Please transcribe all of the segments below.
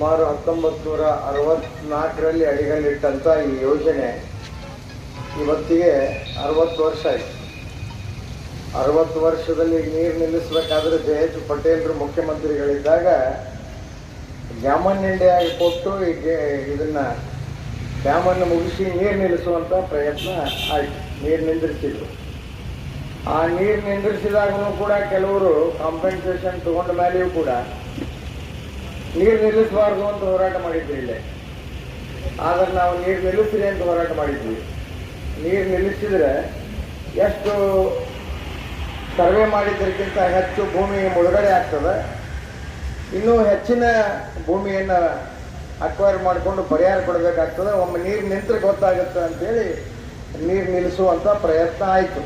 ಸುಮಾರು ಹತ್ತೊಂಬತ್ತು ನೂರ ಅರವತ್ನಾಲ್ಕರಲ್ಲಿ ಅಡಿಗಲ್ಲಿಟ್ಟಂಥ ಈ ಯೋಜನೆ ಇವತ್ತಿಗೆ ಅರವತ್ತು ವರ್ಷ ಆಯಿತು. ಅರವತ್ತು ವರ್ಷದಲ್ಲಿ ನೀರು ನಿಲ್ಲಿಸಬೇಕಾದ್ರೆ ಜೆ ಎಚ್ ಪಟೇಲ್ರು ಮುಖ್ಯಮಂತ್ರಿಗಳಿದ್ದಾಗ ಜಾಮನ್ ಇಂಡಿಯಾಗಿ ಕೊಟ್ಟು ಈಗ ಇದನ್ನ ಡ್ಯಾಮನ್ನು ಮುಗಿಸಿ ನೀರು ನಿಲ್ಲಿಸುವಂಥ ಪ್ರಯತ್ನ ಆಯಿತು. ನೀರು ನಿಂದಿರಿಸಿದ್ರು ಆ ನೀರು ನಿಂದಿರಿಸಿದಾಗೂ ಕೂಡ ಕೆಲವರು ಕಾಂಪೆನ್ಸೇಷನ್ ತಗೊಂಡ ಮೇಲೆಯೂ ಕೂಡ ನೀರು ನಿಲ್ಲಿಸಬಾರ್ದು ಅಂತ ಹೋರಾಟ ಮಾಡಿದ್ವಿ ಇಲ್ಲೇ. ಆದ್ರೆ ನಾವು ನೀರು ನಿಲ್ಲಿಸಿದೆ ಅಂತ ಹೋರಾಟ ಮಾಡಿದ್ವಿ. ನೀರು ನಿಲ್ಲಿಸಿದ್ರೆ ಎಷ್ಟು ಸರ್ವೆ ಮಾಡಿದ್ದಕ್ಕಿಂತ ಹೆಚ್ಚು ಭೂಮಿ ಮುಳುಗಡೆ ಆಗ್ತದೆ. ಇನ್ನೂ ಹೆಚ್ಚಿನ ಭೂಮಿಯನ್ನು ಅಕ್ವೈರ್ ಮಾಡಿಕೊಂಡು ಪರಿಹಾರ ಕೊಡಬೇಕಾಗ್ತದೆ. ಒಮ್ಮೆ ನೀರು ನಿಂತರೆ ಗೊತ್ತಾಗುತ್ತೆ ಅಂತೇಳಿ ನೀರು ನಿಲ್ಲಿಸುವಂಥ ಪ್ರಯತ್ನ ಆಯಿತು.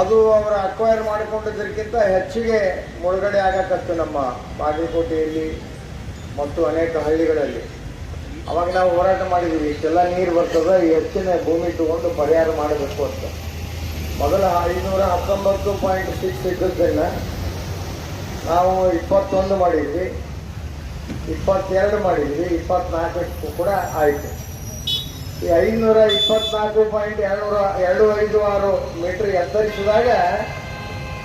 ಅದು ಅವರು ಅಕ್ವೈರ್ ಮಾಡಿಕೊಂಡಿದ್ದಕ್ಕಿಂತ ಹೆಚ್ಚಿಗೆ ಮುಳುಗಡೆ ಆಗಕತ್ತು ನಮ್ಮ ಬಾಗಲಕೋಟೆಯಲ್ಲಿ ಮತ್ತು ಅನೇಕ ಹಳ್ಳಿಗಳಲ್ಲಿ. ಅವಾಗ ನಾವು ಹೋರಾಟ ಮಾಡಿದ್ದೀವಿ ಇಷ್ಟೆಲ್ಲ ನೀರು ಬರ್ತದೆ ಹೆಚ್ಚಿನ ಭೂಮಿ ತಗೊಂಡು ಪರಿಹಾರ ಮಾಡಬೇಕು ಅಂತ. ಮೊದಲ ಐನೂರ ಹತ್ತೊಂಬತ್ತು ಪಾಯಿಂಟ್ ಸಿಕ್ಸ್ ಇದ್ದದ್ದನ್ನು ನಾವು ಇಪ್ಪತ್ತೊಂದು ಮಾಡಿದ್ವಿ, ಇಪ್ಪತ್ತೆರಡು ಮಾಡಿದ್ವಿ, ಇಪ್ಪತ್ನಾಲ್ಕಕ್ಕೂ ಕೂಡ ಆಯಿತು. ಐನೂರ ಇಪ್ಪತ್ನಾಲ್ಕು ಪಾಯಿಂಟ್ ಎರಡುನೂರ ಎರಡು ಐದು ಆರು ಮೀಟರ್ ಎತ್ತರಿಸಿದಾಗ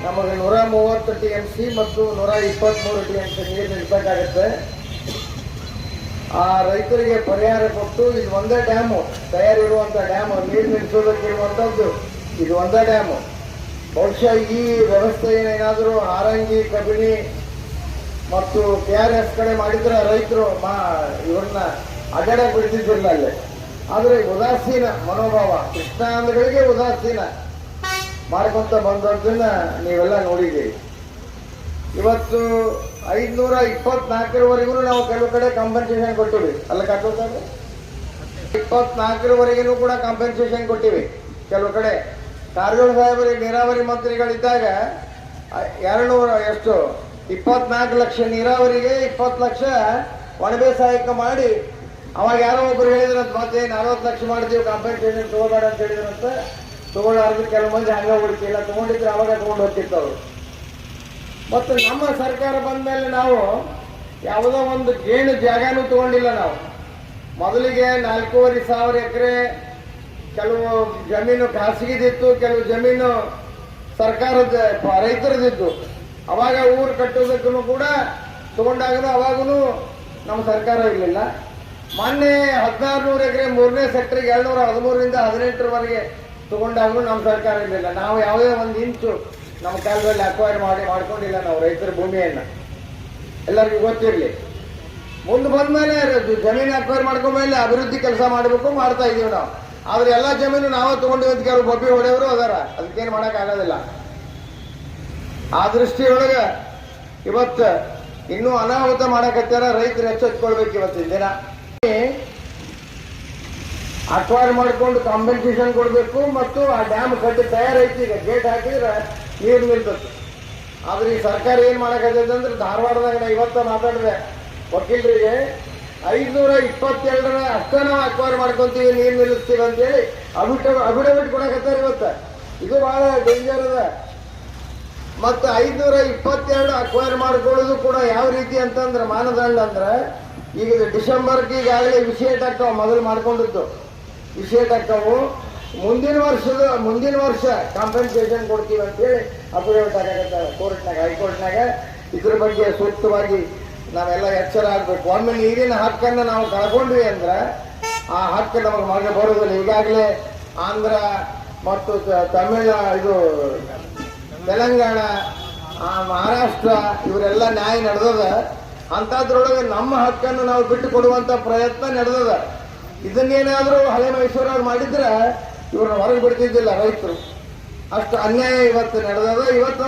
ನಮಗೆ ನೂರ ಮೂವತ್ತು ಟಿ ಎಂ ಸಿ ಮತ್ತು ನೂರ ಇಪ್ಪತ್ತ್ಮೂರು ಟಿ ಎಂ ಸಿ ನೀರು ನಿಲ್ಬೇಕಾಗತ್ತೆ ಆ ರೈತರಿಗೆ ಪರಿಹಾರ ಕೊಟ್ಟು ಇದು ಒಂದೇ ಡ್ಯಾಮು ತಯಾರಿರುವಂಥ ಡ್ಯಾಮು, ನೀರು ನಿಲ್ಲಿಸೋದಕ್ಕಿರುವಂಥದ್ದು ಇದು ಒಂದೇ ಡ್ಯಾಮು. ಬಹುಶಃ ಈ ವ್ಯವಸ್ಥೆ ಏನೇನಾದರೂ ಆರಂಗಿ ಕಬಿನಿ ಮತ್ತು ಕೆ ಆರ್ ಎಸ್ ಕಡೆ ಮಾಡಿದ್ರೆ ರೈತರು ಮಾ, ಇವ್ರನ್ನ ಅಗಡೆ ಬಿಡ್ತಿದ್ದಿಲ್ಲ ಅಲ್ಲಿ. ಆದರೆ ಉದಾಸೀನ ಮನೋಭಾವ ಕೃಷ್ಣಾಂಧಗಳಿಗೆ ಉದಾಸೀನ. ಮಾಡ್ಕೊಂತ ಬಂದದ್ದನ್ನ ನೀವೆಲ್ಲ ನೋಡಿದ್ದೀರಿ. ಇವತ್ತು ಐದುನೂರ ಇಪ್ಪತ್ನಾಲ್ಕರವರೆಗೂ ನಾವು ಕೆಲವು ಕಡೆ ಕಾಂಪನ್ಸೇಷನ್ ಕೊಟ್ಟಿವಿ. ಅಲ್ಲ ಕಾಕೋತಾರೆ ಇಪ್ಪತ್ನಾಲ್ಕರವರೆಗೂ ಕೂಡ ಕಾಂಪನ್ಸೇಷನ್ ಕೊಟ್ಟಿವಿ ಕೆಲವು ಕಡೆ. ಕಾರ್ಗೋಳ ಸಾಹೇಬರಿಗೆ ನೀರಾವರಿ ಮಂತ್ರಿಗಳಿದ್ದಾಗ ಎರಡು ನೂರ ಎಷ್ಟು? ಇಪ್ಪತ್ನಾಲ್ಕು ಲಕ್ಷ ನೀರಾವರಿಗೆ ಇಪ್ಪತ್ತು ಲಕ್ಷ ಒಣ ಬೇಸಾಯಕ್ಕೆ ಮಾಡಿ ಅವಾಗ ಯಾರೋ ಒಬ್ರು ಹೇಳಿದ್ರಂತ, ಮತ್ತೆ ನಲವತ್ತು ಲಕ್ಷ ಮಾಡ್ತೀವಿ ಕಾಂಪನ್ಸೇಷನ್ ತಗೋಬೇಡ ಅಂತ ಹೇಳಿದ್ರಂತ, ತಗೊಳ್ಳಾರ್ದು, ಕೆಲವು ಮಂದಿ ಹಂಗ ಹುಡುಕಿಲ್ಲ ತಗೊಂಡಿದ್ರೆ ಅವಾಗ ತಗೊಂಡು ಹೋಗ್ತಿತ್ತು ಅವರು. ಮತ್ತು ನಮ್ಮ ಸರ್ಕಾರ ಬಂದ ಮೇಲೆ ನಾವು ಯಾವುದೋ ಒಂದು ಗೇಣು ಜಾಗನೂ ತಗೊಂಡಿಲ್ಲ ನಾವು. ಮೊದಲಿಗೆ ನಾಲ್ಕೂವರೆ ಸಾವಿರ ಎಕರೆ ಕೆಲವು ಜಮೀನು ಖಾಸಗಿದಿತ್ತು, ಕೆಲವು ಜಮೀನು ಸರ್ಕಾರದ ರೈತರದಿತ್ತು. ಅವಾಗ ಊರು ಕಟ್ಟೋದಕ್ಕೂ ಕೂಡ ತಗೊಂಡಾಗ ಅವಾಗೂ ನಮ್ಮ ಸರ್ಕಾರ ಇರಲಿಲ್ಲ. ಮೊನ್ನೆ ಹದಿನಾರು ನೂರು ಎಕರೆ ಮೂರನೇ ಸೆಕ್ಟರ್ಗೆ ಎರಡ್ನೂರ ಹದಿಮೂರರಿಂದ ಹದಿನೆಂಟರವರೆಗೆ ತಗೊಂಡಾಗಲೂ ನಮ್ಮ ಸರ್ಕಾರ ಇರಲಿಲ್ಲ. ನಾವು ಯಾವುದೇ ಒಂದು ಇಂಚು ನಮ್ಮ ಕಾಲದಲ್ಲಿ ಅಕ್ವೈರ್ ಮಾಡಿ ಮಾಡ್ಕೊಂಡಿಲ್ಲ ನಾವು ರೈತರ ಭೂಮಿಯನ್ನು. ಎಲ್ಲರಿಗೂ ಗೊತ್ತಿರಲಿ. ಮುಂದೆ ಬಂದ್ಮೇಲೆ ಜಮೀನು ಅಕ್ವೈರ್ ಮಾಡ್ಕೊಂಡ್ಮೇಲೆ ಅಭಿವೃದ್ಧಿ ಕೆಲಸ ಮಾಡಬೇಕು ಮಾಡ್ತಾ ಇದೀವಿ ನಾವು. ಆದ್ರೆ ಎಲ್ಲ ಜಮೀನು ನಾವೇ ತಗೊಂಡಿವಿ ಅಂತ ಕೆಲವು ಬಬ್ಬಿ ಹೊಡೆಯವರು ಅದಾರ. ಅದಕ್ಕೇನು ಆಗೋದಿಲ್ಲ ಆ ದೃಷ್ಟಿಯೊಳಗೆ ಇವತ್ತು ಇನ್ನೂ ಅನಾಹುತ ಮಾಡಕತ್ತಾರ ರೈತರು ಎಚ್ಚೆತ್ಕೊಳ್ಬೇಕು ಇವತ್ತಿನ ದಿನ. ಅಕ್ವೈರ್ ಮಾಡ್ಕೊಂಡು ಕಾಂಪನ್ಸೇಷನ್ ಕೊಡಬೇಕು ಮತ್ತು ಆ ಡ್ಯಾಮ್ ಕಟ್ಟಿ ತಯಾರೈತಿ, ಈಗ ಗೇಟ್ ಹಾಕಿದ್ರೆ ನೀರು ನಿಲ್ತದೆ ಆದ್ರೆ ಈ ಸರ್ಕಾರ ಏನ್ ಮಾಡಕತ್ತೈತೆ ಅಂದ್ರೆ ಧಾರವಾಡದಾಗ ನಾ ಇವತ್ತ ಮಾತಾಡಿದೆ. ವಕೀಲರಿಗೆ ಐದುನೂರ ಇಪ್ಪತ್ತೆರಡರ ಅಷ್ಟನ ನಾವು ಅಕ್ವೈರ್ ಮಾಡ್ಕೊಂತೀವಿ, ನೀರು ನಿಲ್ಲಿಸ್ತೀವಿ ಅಂತೇಳಿ ಅಬಿಟ ಅಬಿಡವಿಟ್ ಕೊಡಕತ್ತಾರ ಇವತ್ತ. ಇದು ಬಹಳ ಡೇಂಜರ್ ಅದ. ಮತ್ತು ಐದುನೂರ ಇಪ್ಪತ್ತೆರಡು ಅಕ್ವೈರ್ ಮಾಡ್ಕೊಳ್ಳೋದು ಕೂಡ ಯಾವ ರೀತಿ ಅಂತಂದ್ರೆ ಮಾನದಂಡ ಅಂದ್ರೆ, ಈಗ ಡಿಸೆಂಬರ್ಗೆ ಈಗಾಗಲೇ ವಿಷಯ ಆಗ್ತಾವೆ ಮೊದಲು ಮಾಡ್ಕೊಂಡಿದ್ದು. ವಿಷೇಟ್ ತಕ್ಕವು ಮುಂದಿನ ವರ್ಷದ, ಮುಂದಿನ ವರ್ಷ ಕಾಂಪನ್ಸೇಷನ್ ಕೊಡ್ತೀವಿ ಅಂತೇಳಿ ಅಪ್ರೂವಲ್ ಆಗಕತ್ತಾರ ಕೋರ್ಟ್ನಾಗ, ಹೈಕೋರ್ಟ್ನಾಗ ಇದ್ರ ಬಗ್ಗೆ ಸೂಕ್ತವಾಗಿ ನಾವೆಲ್ಲ ಎಚ್ಚರ ಆಗಬೇಕು. ಒಮ್ಮೆ ನೀರಿನ ಹಕ್ಕನ್ನು ನಾವು ಕಳ್ಕೊಂಡ್ವಿ ಅಂದ್ರೆ ಆ ಹಕ್ಕು ನಮಗೆ ಮಗ ಬರೋದಿಲ್ಲ ಈಗಾಗಲೇ ಆಂಧ್ರ ಮತ್ತು ತಮಿಳ, ಇದು ತೆಲಂಗಾಣ ಮಹಾರಾಷ್ಟ್ರ ಇವರೆಲ್ಲ ನ್ಯಾಯ ನಡೆದದ. ಅಂಥದ್ರೊಳಗೆ ನಮ್ಮ ಹಕ್ಕನ್ನು ನಾವು ಬಿಟ್ಟು ಕೊಡುವಂತ ಪ್ರಯತ್ನ ನಡೆದದ. ಇದನ್ನೇನಾದರೂ ಹಳೆ ಮೈಸೂರವ್ರು ಮಾಡಿದ್ರೆ ಇವ್ರನ್ನ ಹೊರಗೆ ಬಿಡ್ತಿದ್ದಿಲ್ಲ ರೈತರು. ಅಷ್ಟು ಅನ್ಯಾಯ ಇವತ್ತು ನಡೆದದ ಇವತ್ತು